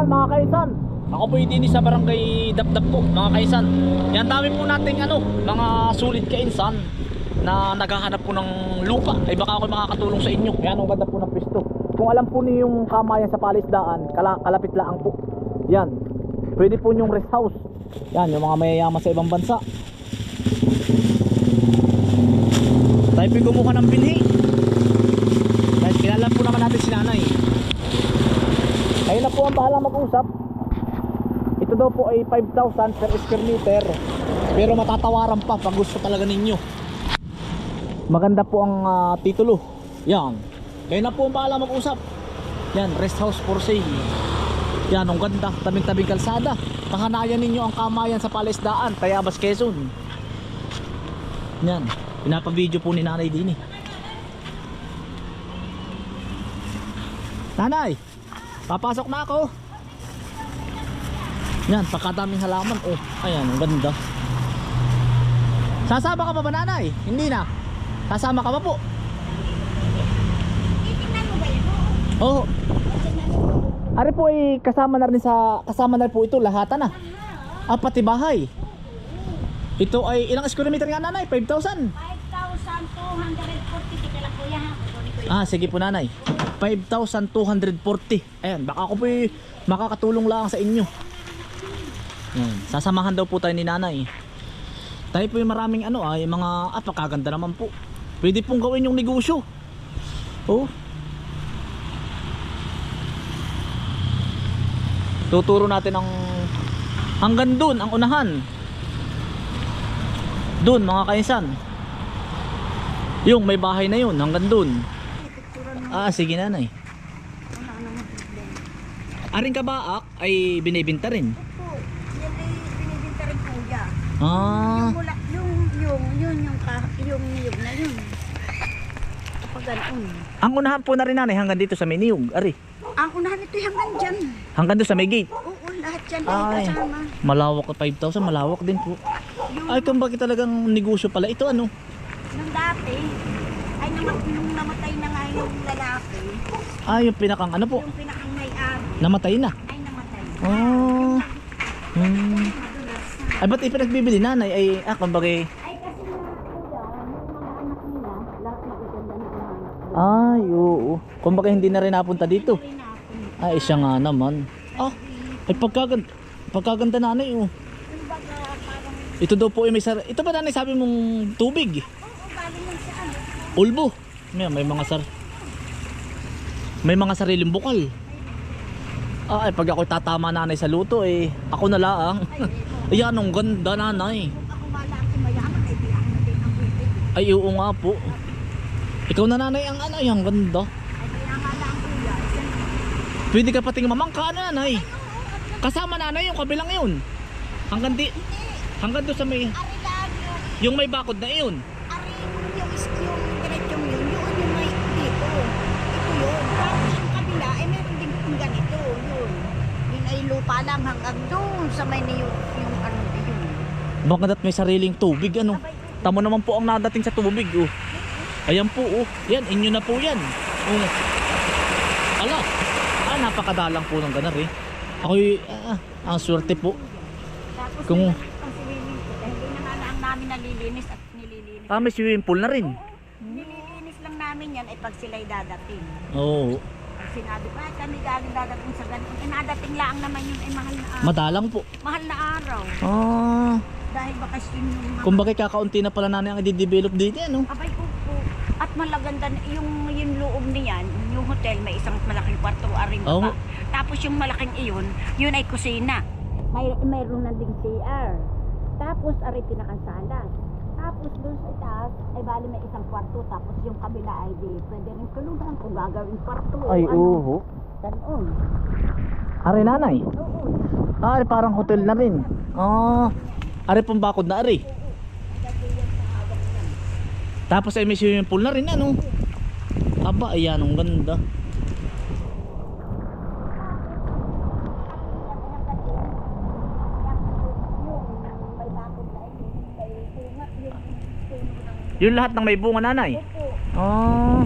Yan mga kaisan. Ako po din sa barangay Dapdap po mga kaisan. Yan dami po nating ano, mga sulit kainsan na naghahanap po ng lupa. Ay baka ako makakatulong sa inyo. Yan ang ganda po ng pisto. Kung alam po niyo yung kamayan sa palisdaan, kala, kalapit lang po. Yan. Pwede po yung rest house. Yan, yung mga mayayaman sa ibang bansa. Tayo po kumuha ng binhi. Dahil kilala po naman natin si nanay. Kayo na po ang bahala mag-usap. Ito daw po ay 5,000 per square meter. Pero matatawaran pa pag gusto talaga ninyo. Maganda po ang ah, titulo. Yan. Kayo na po ang bahala mag-usap. Yan, rest house for sale. Yan, ang ganda. Tabing-tabing kalsada. Pahanayan ninyo ang kamayan sa Palesdaan, Tayabas, Quezon. Yan. Pinapa-video po ni nanay din eh. Nanay, papasok na ako. Yan, pagkadaming halaman. Oh, ayan, ang ganda. Sasama ka pa ba nanay? Hindi na. Sasama ka pa po? Oo. Ari po ay kasama na rin sa kasama na po ito lahatan na. Ah, pati bahay. Ito ay ilang square meter nga nanay? 5,000. 5,240 kita lang kuya ha. Sorry kuya. Ah, sige po nanay. 5,240. Ayan, baka ako po makakatulong lang sa inyo. Ayan, sasamahan daw po tayo ni nanay. Tayo po yung maraming ano ay mga ah, pakaganda naman po. Pwede pong gawin yung negosyo. Oh. Tuturo natin ang hanggang dun ang unahan. Dun mga kainsan. Yung may bahay na yun hanggang dun. Ah, sige nanay. Aring kabaak ay binibinta rin. Opo, yan ay binibinta rin kuya. Ah, Yung mula, yung, yung, yun, yung, ka, yung niyog na yun. Kapag ganoon. ang unahan po na rin nanay hanggang dito sa may niyog. Ari, Ang unahan ito hanggang dyan. hanggang doon sa may gate. Oo, lahat dyan Ay. kasama. Malawak na 5,000, malawak din po. Yung, Ay, kung bakit talagang negosyo pala. Ito ano? nung dati, ay namat, nung namatay na nga yung lalaki, Ah, yung pinakang ano po, yung pinakang may-ari, namatay na. ay namatay. Ah. Hmm. Ay, ba't ipinagbibili nanay? Ay, ah, kumbaga, Ay kasi mga kuya, yung mga anak nila, lahat magaganda na ang anak. ay, oo. Kumbaga hindi na rin napunta dito. Ay, siya nga naman. Ah, ay pagkaganda, pagkaganda nanay, oh. Yung parang, Ito daw po ay may sar... Ito ba nanay sabi mong tubig? oo, galing lang sa ano. Ulbo. May, may mga sar... May mga sariling bukal. Ah, ay pag ako tatama nanay sa luto eh, ako na lang. Ay, eh, Ayan, ang ganda nanay. ay oo nga po. Ikaw na nanay ang ano, ang ganda. Pwede ka pating mamangka nanay. Kasama nanay yung kabilang yun. Hanggang di... Hanggang doon sa may... yung, may bakod na yun. yung is yung diretsong yun, yun yung may dito. Ito yun. Tapos yung kabila, ay meron din kung ganito, yun. Yun ay lupa lang hanggang doon sa may niyo, yung ano yun. Bakit may sariling tubig ano? Tamo naman po ang nadating sa tubig oh. Ayan po oh. Yan, inyo na po yan. Oh. Ala. Ah, napakadalang po ng ganar eh. Ako'y, ah, ang swerte po. tapos Kung- may ang swimming pool, dahil hindi na nga lang namin nalilinis at nililinis. Ah, may swimming pool na rin. Nililinis lang namin yan ay pag sila'y dadating. Oo. Pag sinabi ko, ay kami galing dadating sa ganito. Eh, nadating lang naman yun ay mahal na araw. Madalang po. mahal na araw. Ah, Dahil bakasyon yung mga... kung bakit kakaunti na pala nanay ang i-develop dito ano? Abay, upo. At malaganda na, yung, yung loob niyan, yung hotel, may isang malaking kwarto, aring Oo. baba. Tapos yung malaking iyon, yun ay kusina. May, mayroon na ding CR. Tapos, ari pinakansala. Tapos doon sa itaas, ay bali may isang kwarto. Tapos yung kabila ay di, pwede rin kulungan kung gagawin kwarto. Ay, ano. oo. Ganon. Are nanay. Oo. Ah, ari parang hotel na rin. Ah, ari pong bakod na ari. Tapos ay may swimming pool na rin ano. Aba, ayan, ang ganda. Yung lahat ng may bunga nanay. Ah.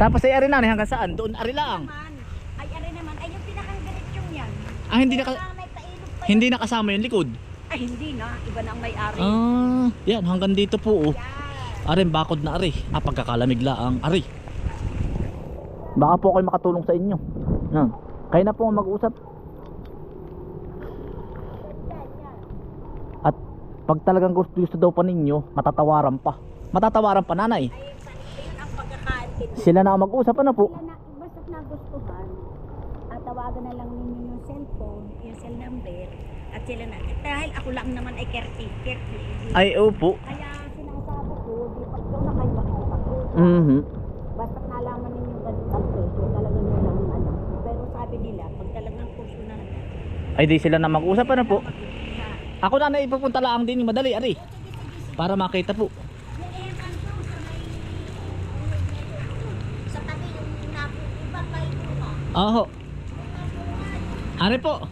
Tapos ay ari nanay hanggang saan? Doon ari lang. Naman, ay ano naman, ay yung pinakang diretsyon yan. Ah, hindi naka, Kaya yun. hindi nakasama yung likod. Ay, hindi na. Iba na ang may-ari. Ah, yan hanggang dito po oh. Yan. Arin bakod na ari. Ah, pagkakalamig laang ari. Baka po kayo makatulong sa inyo. Yan. Kayo na po ang mag-usap. At pag talagang gusto, gusto daw pa ninyo, matatawaran pa. Matatawaran pa nanay. Ang. Sila na ang mag-usap ano po. Sila na, basta't nagustuhan, at tawagan na lang ninyo yung cellphone, yung cell number, at sila na. Dahil ako lang naman ay caretaker. Ay, opo. Kaya sinasabi ko, di pa ikaw na kayo makikipag-usap. Mhm. Basta nalaman ninyo ganito ang presyo, talagang yun lang ang ano. Pero sabi nila, pag talagang kurso na Ay di sila na mag-usap ano po. Ako na na ipupunta lang din yung madali ari. Para makita po. Sa tabi yung napupunta kayo mo. Oho. Ari po.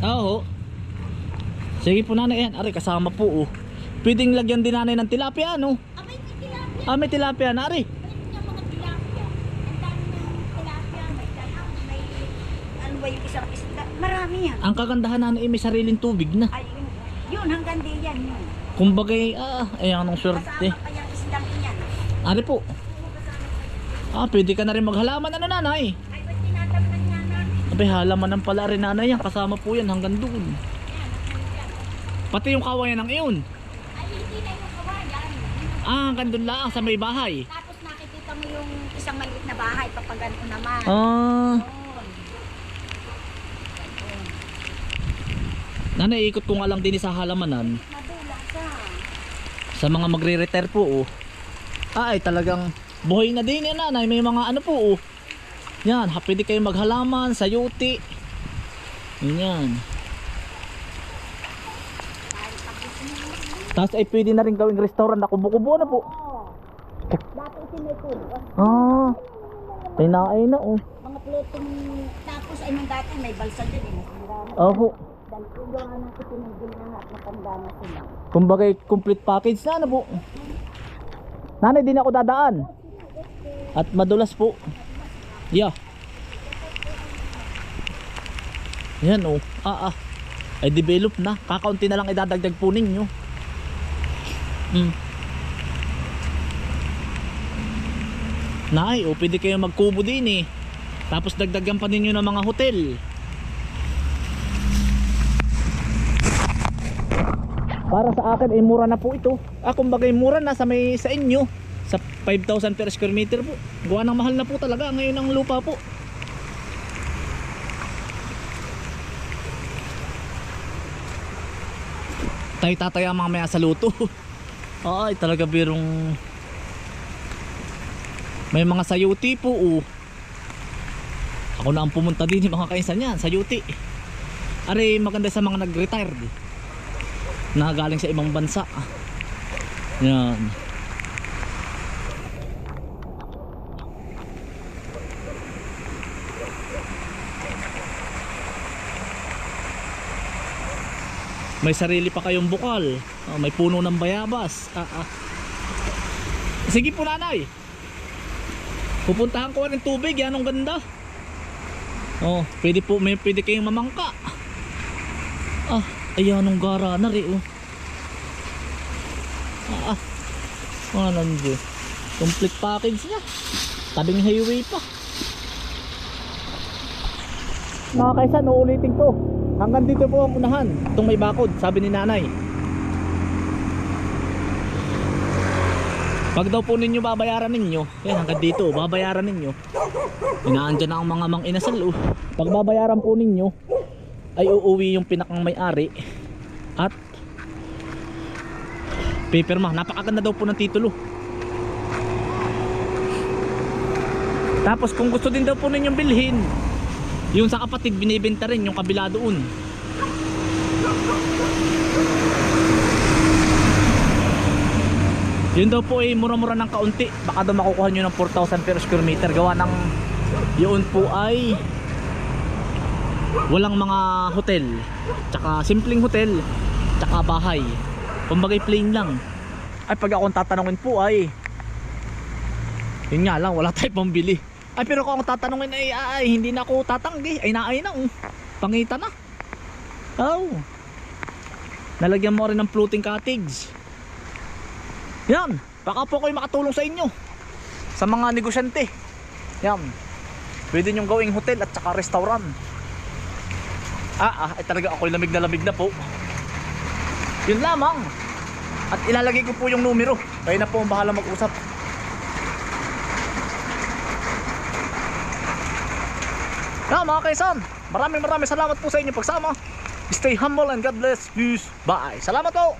Oho. Sige po nanay yan. Ari kasama po oh. Pwedeng lagyan din nanay ng tilapia tilapia. Ah may tilapia na ari. Ano. Marami yan. Ang kagandahan nanay eh, may sariling tubig na. Ay, yun, hanggang di yan yun. Kumbaga ah ay anong swerte. Kasama pa yung isdang yan. Ari po. Ah pwede ka na rin maghalaman ano nanay. Ay, ba't tinatamnan nga Abay halaman ng pala rin nanay yan. Kasama po yan hanggang doon. Pati yung kawayan ng iyon. Ay, hindi na yung kawayan. Ah hanggang doon lang sa may bahay. Tapos nakikita mo yung isang maliit na bahay, papagano naman. Ah. Nanay, ikot ko nga lang din sa halamanan. Madulang ka. Sa mga magre-retire po, oh. Ah, Ay, talagang buhay na din yan, nanay. May mga ano po, oh. Yan, ha, pwede kayo maghalaman, sayuti. Yan. Tapos ay pwede na rin gawing restaurant na kubo-kubo na po. Dati isinukulo. Ah, ay na ay na, oh. Mga plotong tapos ay nung dati may balsa din eh. Oho. Na na. Kumbaga, complete package na, ano po. Nanay, din ako dadaan. At madulas po. Yeah. Yan oh. Ah ah. Ay develop na. Kakaunti na lang idadagdag po ninyo. Hmm. Nay, oh, pwede kayo magkubo din eh. Tapos dagdagan pa ninyo ng mga hotel. Para sa akin ay mura na po ito. Ah, kumbaga mura na sa may sa inyo. Sa 5,000 per square meter po. Gawa ng mahal na po talaga ngayon ang lupa po. Tayo tataya mamaya sa luto. Ay, talaga birong may mga sayuti po oh. Ako na ang pumunta din mga kainsan yan, sayuti. Are maganda sa mga nag-retired na galing sa ibang bansa. Yan. May sarili pa kayong bukal. Oh, may puno ng bayabas. Ah, ah. Sige po nanay. Pupuntahan ko rin tubig. Yan ang ganda. Oh, pwede po may pwede kayong mamangka. Ah, ayan ang gara na rin oh. Ah, ah. Ah, nandiyo. Complete package niya. Tabing highway pa. Mga kaisa, uulitin ko. Hanggang dito po ang unahan. Itong may bakod, sabi ni nanay. Pag daw po ninyo babayaran ninyo, yan hanggang dito, babayaran ninyo. Inaandyan na ang mga mang inasal oh. Pag babayaran po ninyo, ay uuwi yung pinakang may-ari at paperma. Napakaganda daw po ng titulo. Tapos kung gusto din daw po ninyong bilhin, yung sa kapatid binibenta rin yung kabila doon. Yun daw po ay mura-mura ng kaunti. Baka daw makukuha nyo ng 4,000 per square meter. Gawa ng yun po ay walang mga hotel. Tsaka simpleng hotel. Tsaka bahay. Kumbagay plain lang. Ay pag akong tatanungin po ay yun nga lang wala tayong pambili. Ay pero kung tatanungin ay, ay, hindi na ako tatanggi. Ay naay na. oh. Pangita na. Oh. Nalagyan mo rin ng floating cottage. Yan. Baka po kayo makatulong sa inyo. Sa mga negosyante. Yan. Pwede nyong gawing hotel at saka restaurant. Ah, ah, eh, talaga ako'y lamig na lamig na po. Yun lamang. At ilalagay ko po yung numero. Kayo na po ang bahala mag-usap. Na mga kaisan, maraming maraming salamat po sa inyo pagsama. Stay humble and God bless. Peace. Bye. Salamat po.